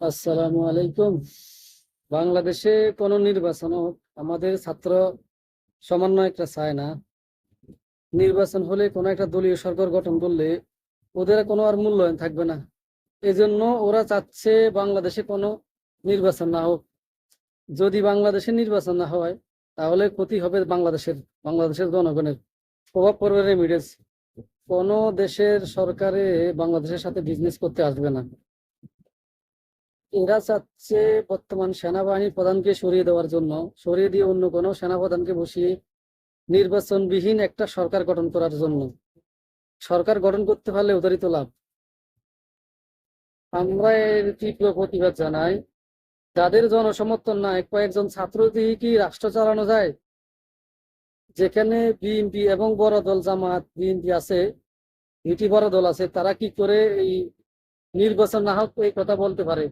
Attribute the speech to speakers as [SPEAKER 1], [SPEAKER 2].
[SPEAKER 1] আসসালামু আলাইকুম। বাংলাদেশে কোনো নির্বাচন হোক আমাদের ছাত্র সমন্বয়করা চায় না। নির্বাচন হলে কোনো একটা দলীয় সরকার গঠন করলে ওদের কোনো আর মূল্যায়ন থাকবে না। এজন্য ওরা চাচ্ছে বাংলাদেশে কোনো নির্বাচন না হোক। যদি বাংলাদেশে নির্বাচন না হয়, তাহলে ক্ষতি হবে বাংলাদেশের বাংলাদেশের জনগণের। প্রভাব পড়বে রেমিডেন্স কোনো দেশের সরকারে বাংলাদেশের সাথে বিজনেস করতে আসবে না। এরা চাচ্ছে বর্তমান সেনাবাহিনী প্রধানকে সরিয়ে দেওয়ার জন্য, সরিয়ে দিয়ে অন্য কোনো সেনাপ্রধানকে বসিয়ে নির্বাচনবিহীন একটা সরকার গঠন করার জন্য। সরকার গঠন করতে পারলে উদারিত লাভ। আমরা এর তীব্র প্রতিবাদ জানাই। যাদের জনসমর্থন নাই, কয়েকজন ছাত্র দিয়ে কি রাষ্ট্র চালানো যায়? যেখানে বিএনপি এবং বড় দল জামাত বিএনপি আছে, দুইটি বড় দল আছে, তারা কি করে এই নির্বাচন না হোক এই কথা বলতে পারে?